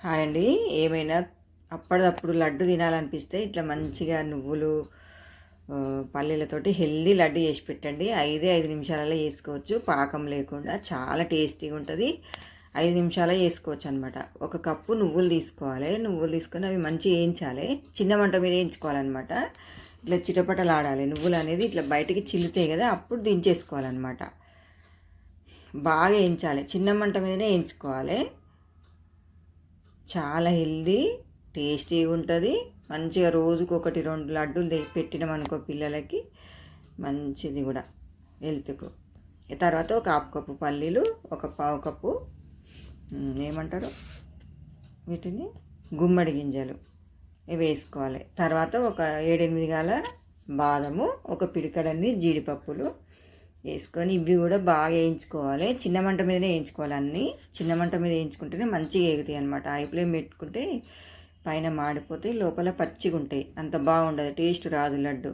Hi అండి. ఏమైనా అప్పటిదప్పుడు లడ్డు తినాలనిపిస్తే ఇట్లా మంచిగా నువ్వులు పల్లీలతోటి హెల్దీ లడ్డు చేసి పెట్టండి. ఐదే ఐదు నిమిషాలలో చేసుకోవచ్చు. పాకం లేకుండా చాలా టేస్టీగా ఉంటుంది. ఐదు నిమిషాలే వేసుకోవచ్చు అనమాట ఒక కప్పు నువ్వులు తీసుకోవాలి. నువ్వులు తీసుకొని అవి మంచిగా వేయించాలి. చిన్న మంట మీద వేయించుకోవాలన్నమాట. ఇట్లా చిటపటలాడాలి. నువ్వులు అనేది ఇట్లా బయటికి చిల్లుతాయి కదా అప్పుడు దించేసుకోవాలన్నమాట. బాగా వేయించాలి. చిన్న మంట మీదనే వేయించుకోవాలి. చాలా హెల్దీ టేస్టీగా ఉంటుంది. మంచిగా రోజుకు ఒకటి రెండు లడ్డూలు పెట్టినాం అనుకో పిల్లలకి. మంచిది కూడా హెల్త్కు. తర్వాత ఒక హాఫ్ కప్పు పల్లీలు ఒక పావు కప్పు ఏమంటారు? వీటిని? గుమ్మడి గింజలు. ఇవి వేసుకోవాలి. తర్వాత ఒక ఏడెనిమిది గాల బాదము ఒక పిడికడన్ని జీడిపప్పులు వేసుకొని ఇవి కూడా బాగా వేయించుకోవాలి. చిన్న మంట మీదనే వేయించుకోవాలి అన్నీ. చిన్న మంట మీద వేయించుకుంటేనే మంచిగా ఎగుతాయి అనమాట హై ఫ్లేమ్ పెట్టుకుంటే పైన మాడిపోతే లోపల పచ్చిగా ఉంటాయి. అంత బాగుండదు. టేస్ట్ రాదు లడ్డు.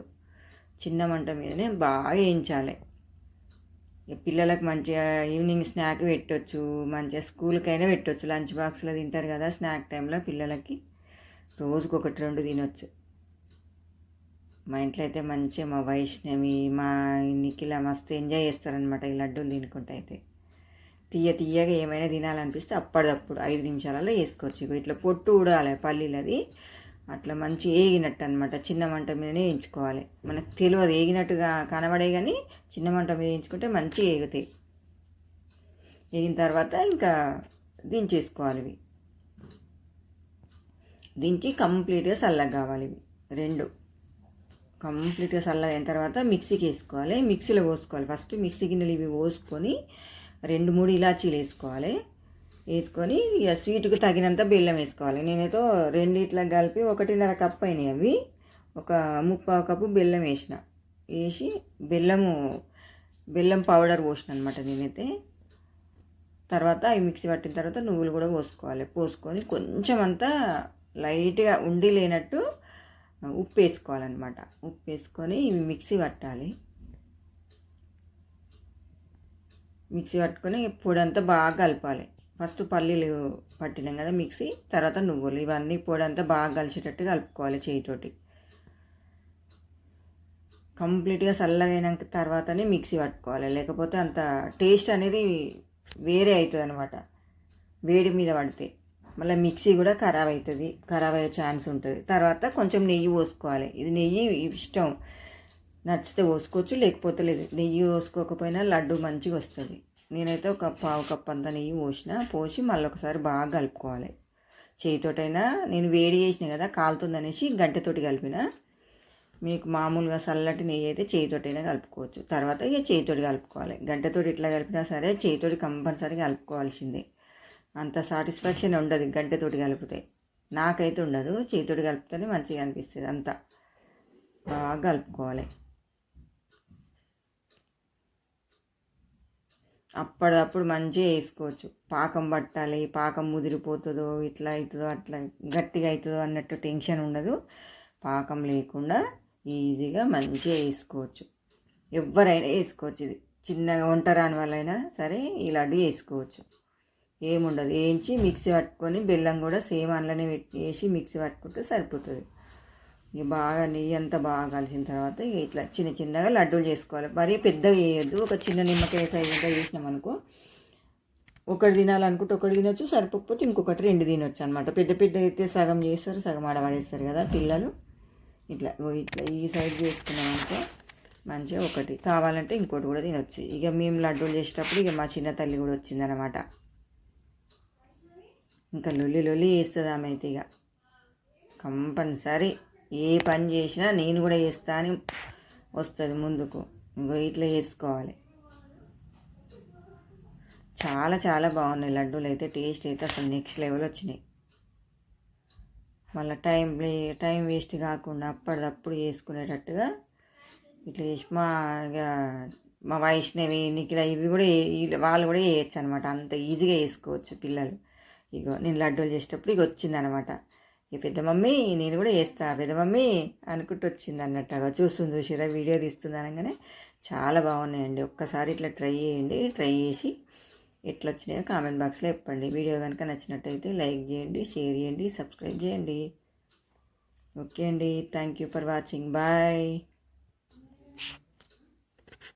చిన్న మంట మీదనే బాగా వేయించాలి. పిల్లలకు మంచిగా ఈవినింగ్ స్నాక్ పెట్టొచ్చు. మంచిగా స్కూల్కైనా పెట్టొచ్చు. లంచ్ బాక్స్లో తింటారు కదా స్నాక్ టైంలో పిల్లలకి. రోజుకు ఒకటి రెండు తినొచ్చు. మా ఇంట్లో అయితే మంచిగా మా వైష్ణవి మా నిఖిల మస్తు ఎంజాయ్ చేస్తారనమాట ఈ లడ్డూలు తినుకుంటే అయితే. తీయ తీయగా ఏమైనా తినాలనిపిస్తే అప్పటిదప్పుడు ఐదు నిమిషాలలో వేసుకోవచ్చు ఇట్లా పొట్టు ఊడాలి పల్లీలది అట్లా మంచి ఏగినట్టు అనమాట చిన్న మంట మీదనే వేయించుకోవాలి. మనకు తెలియదు ఏగినట్టుగా కనబడే కానీ చిన్న మంట మీద వేయించుకుంటే మంచిగా ఏగుతాయి. ఏగిన తర్వాత ఇంకా దించేసుకోవాలి ఇవి. దించి కంప్లీట్గా చల్లగా కావాలి ఇవి. రెండు. కంప్లీట్గా చల్లగైన అయిన తర్వాత మిక్సీకి వేసుకోవాలి. మిక్సీలో పోసుకోవాలి. ఫస్ట్ మిక్సీ గిన్నెలు ఇవి పోసుకొని రెండు మూడు ఇలాచీలు వేసుకోవాలి. వేసుకొని ఇక స్వీట్కి తగినంత బెల్లం వేసుకోవాలి. నేనైతే రెండిట్లా కలిపి ఒకటిన్నర కప్ అయినాయి అవి. ఒక ముప్పావు కప్పు బెల్లం వేసిన. వేసి బెల్లము బెల్లం పౌడర్ పోసిన అనమాట నేనైతే. తర్వాత అవి మిక్సీ పట్టిన తర్వాత నువ్వులు కూడా పోసుకోవాలి. పోసుకొని కొంచెం అంతా లైట్గా ఉండి లేనట్టు ఉప్పు వేసుకోవాలన్నమాట ఉప్పు వేసుకొని మిక్సీ పట్టాలి. మిక్సీ పట్టుకొని పొడి అంతా బాగా కలపాలి. ఫస్ట్ పల్లీలు పట్టినాం కదా మిక్సీ తర్వాత నువ్వులు. ఇవన్నీ పొడి అంతా బాగా కలిసేటట్టు కలుపుకోవాలి చేయితోటి. కంప్లీట్గా చల్లగా తర్వాతనే మిక్సీ పట్టుకోవాలి. లేకపోతే అంత టేస్ట్ అనేది వేరే అవుతుంది అనమాట వేడి మీద పడితే. మళ్ళీ మిక్సీ కూడా ఖరాబ్ అవుతుంది ఖరాబ్ అయ్యే ఛాన్స్ ఉంటుంది. తర్వాత కొంచెం నెయ్యి పోసుకోవాలి. ఇది నెయ్యి ఇష్టం. నచ్చితే పోసుకోవచ్చు లేకపోతే లేదు. నెయ్యి పోసుకోకపోయినా లడ్డు మంచిగా వస్తుంది. నేనైతే ఒక పావు కప్పు అంత నెయ్యి పోసిన పోసి మళ్ళీ ఒకసారి బాగా కలుపుకోవాలి. చేయితోటైనా నేను వేడి చేసిన కదా కాలుతుందనేసి గంటతోటి కలిపిన మీకు మామూలుగా చల్లటి నెయ్యి అయితే చేయితోటైనా కలుపుకోవచ్చు. తర్వాత ఇక చేయితోటి కలుపుకోవాలి. గంటతోటి ఇట్లా కలిపినా సరే చేయితోటి కంపల్సరీ కలుపుకోవాల్సిందే. అంత సాటిస్ఫాక్షన్ ఉండదు గంటెతోటి కలిపితే. నాకైతే ఉండదు చేతితోటి కలిపితేనే మంచిగా అనిపిస్తుంది అంతా. బాగా కలుపుకోవాలి. అప్పటిదప్పుడు మంచిగా వేసుకోవచ్చు. పాకం పట్టాలి పాకం ముదిరిపోతుందో ఇట్లా అవుతుందో అట్లా గట్టిగా అవుతుందో అన్నట్టు టెన్షన్ ఉండదు. పాకం లేకుండా ఈజీగా మంచిగా వేసుకోవచ్చు. ఎవరైనా వేసుకోవచ్చు ఇది. చిన్నగా వంట రాని వాళ్ళైనా సరే ఈ లడ్డు వేసుకోవచ్చు. ఏముండదు. వేయించి మిక్సీ పట్టుకొని బెల్లం కూడా సేమ్ అందులోనే పెట్టి వేసి మిక్సీ పట్టుకుంటే సరిపోతుంది. ఇక బాగా నెయ్యి అంతా బాగా కలిసిన తర్వాత ఇట్లా చిన్న చిన్నగా లడ్డూలు చేసుకోవాలి. మరీ పెద్దగా వేయద్దు. ఒక చిన్న నిమ్మకాయ సైజ్ అంతా చేసినాం అనుకో ఒకటి తినాలనుకుంటే ఒకటి తినొచ్చు సరిపోకపోతే ఇంకొకటి రెండు తినొచ్చు అనమాట పెద్ద పెద్ద అయితే సగం చేస్తారు సగం ఆడవాడేస్తారు కదా పిల్లలు. ఇట్లా ఓ ఇట్లా ఈ సైడ్ చేసుకున్నామంటే మంచిగా ఒకటి కావాలంటే ఇంకోటి కూడా తినొచ్చు. ఇక మేము లడ్డూలు చేసేటప్పుడు ఇక మా చిన్న తల్లి కూడా వచ్చిందనమాట ఇంకా లొల్లి లొల్లి వేస్తుంది ఆమె అయితే ఇక. కంపల్సరీ ఏ పని చేసినా నేను కూడా చేస్తా అని వస్తుంది ముందుకు. ఇంకో ఇట్లా చేసుకోవాలి. చాలా చాలా బాగున్నాయి లడ్డూలు అయితే టేస్ట్ అయితే అసలు నెక్స్ట్ లెవెల్ వచ్చినాయి. మళ్ళీ టైం టైం వేస్ట్ కాకుండా అప్పటిదప్పుడు చేసుకునేటట్టుగా ఇట్లా చేసి మా ఇక మా వైష్ణవి నిఖిల ఇవి కూడా వాళ్ళు కూడా చేయొచ్చు అనమాట అంత ఈజీగా చేసుకోవచ్చు పిల్లలు. ఇగో నేను లడ్డూలు చేసేటప్పుడు ఇక వచ్చిందనమాట. ఈ పెద్ద మమ్మీ నేను కూడా వేస్తా పెద్ద మమ్మీ అనుకుంటూ వచ్చింది అన్నట్టుగా చూస్తుంది చూసిరా వీడియో తీస్తుంది అనగానే చాలా బాగున్నాయండి. ఒక్కసారి ఇట్లా ట్రై చేయండి ట్రై చేసి ఎట్లా వచ్చినాయో కామెంట్ బాక్స్లో చెప్పండి. వీడియో కనుక నచ్చినట్టయితే లైక్ చేయండి షేర్ చేయండి సబ్స్క్రైబ్ చేయండి. ఓకే అండి. Thank you for watching. Bye.